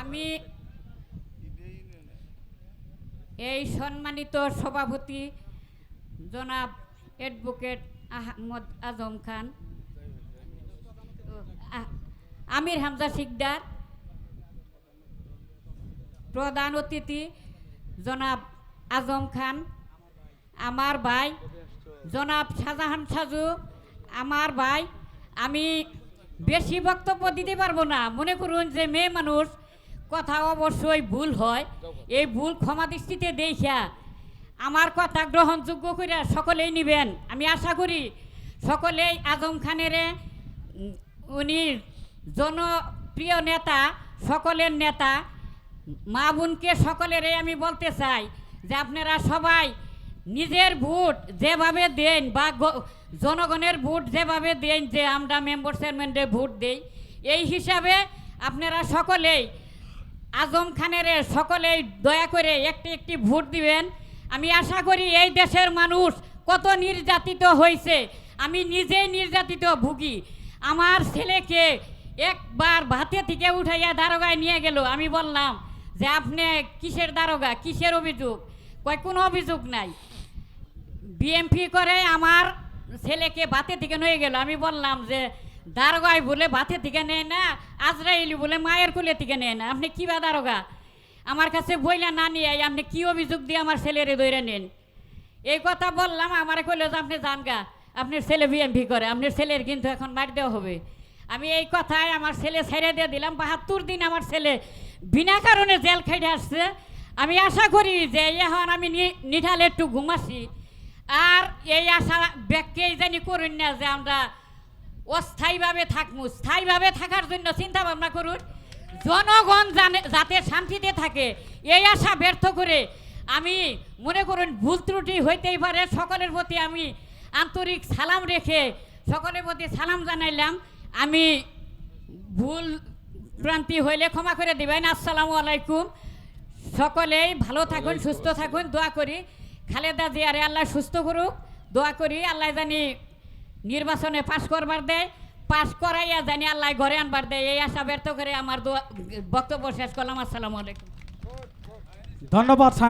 আমি এই সম্মানিত সভাপতি জনাব অ্যাডভোকেট আহমদ আজম খান আমির হামজা শিকদার, প্রধান অতিথি জনাব আজম খান, আমার ভাই জনাব শাহজাহান সাজু, আমার ভাই, আমি বেশি বক্তব্য দিতে পারব না। মনে করুন যে মেয়ে মানুষ কথা অবশ্যই ভুল হয়। এই ভুল ক্ষমা দৃষ্টিতে দেখা আমার কথা গ্রহণযোগ্য করে সকলেই নেবেন। আমি আশা করি সকলেই আজম খানের উনি জনপ্রিয় নেতা, সকলের নেতা, মা বোনকে সকলেরই আমি বলতে চাই যে আপনারা সবাই নিজের ভোট যেভাবে দেন বা জনগণের ভোট যেভাবে দেন যে আমরা মেম্বার চেয়ারম্যানদের ভোট দেই, এই হিসাবে আপনারা সকলেই আজম খানের সকলেই দয়া করে একটি একটি ভোট দিবেন। আমি আশা করি এই দেশের মানুষ কত নির্যাতিত হয়েছে। আমি নিজেই নির্যাতিত ভুগি। আমার ছেলেকে একবার ভাতে থেকে উঠাইয়া দারোগায় নিয়ে গেল। আমি বললাম যে, আপনি কিসের দারোগা? কিসের অভিযোগ? কয়, কোনো অভিযোগ নাই। বিএমপি করে আমার ছেলেকে বাতে থেকে নিয়ে গেল। আমি বললাম যে দারোগায় বলে বাতে থেকে নেয় না, আজরাইলি বলে মায়ের কোলে থেকে নেয় না। আপনি কিবা দারোগা? আমার কাছে বইলা না নিয়ে আপনি কি অভিযোগ দিয়ে আমার ছেলেরে দৈরা নেন? এই কথা বললাম, আমার কইলো যে আপনি যান গা। আপনার ছেলে বিএমপি করে, আপনার ছেলের কিন্তু এখন মার দেওয়া হবে। আমি এই কথায় আমার ছেলে ছেড়ে দিয়ে দিলাম, বাহাত্তর দিন আমার ছেলে বিনা কারণে জেল খাইতে আসছে। আমি আশা করি যে এখন আমি নি- নিঠালে একটু ঘুমাছি আর এই আশা ব্যক্তিই জানি করুন না যে আমরা অস্থায়ীভাবে থাকব স্থায়ীভাবে থাকার জন্য চিন্তা ভাবনা করুন। জনগণ জানে যাতে শান্তিতে থাকে এই আশা ব্যর্থ করে আমি মনে করুন ভুল ত্রুটি হইতেই পারে সকলের প্রতি আমি আন্তরিক সালাম রেখে সকলের প্রতি সালাম জানাইলাম। আমি ভুল প্রান্তি হইলে ক্ষমা করে দিবেন আসসালামু আলাইকুম। সকলেই ভালো থাকুন সুস্থ থাকুন দোয়া করি। খালেদা জিয়ারে আল্লাহ সুস্থ করুক দোয়া করি আল্লাহ জানি নির্বাচনে পাশ করবার দেয় পাশ করাইয়া জানি আল্লাহ ঘরে আনবার দেয় এই আশা ব্যর্থ করে আমার বক্তব্য শেষ করলাম, আসসালামু আলাইকুম। ধন্যবাদ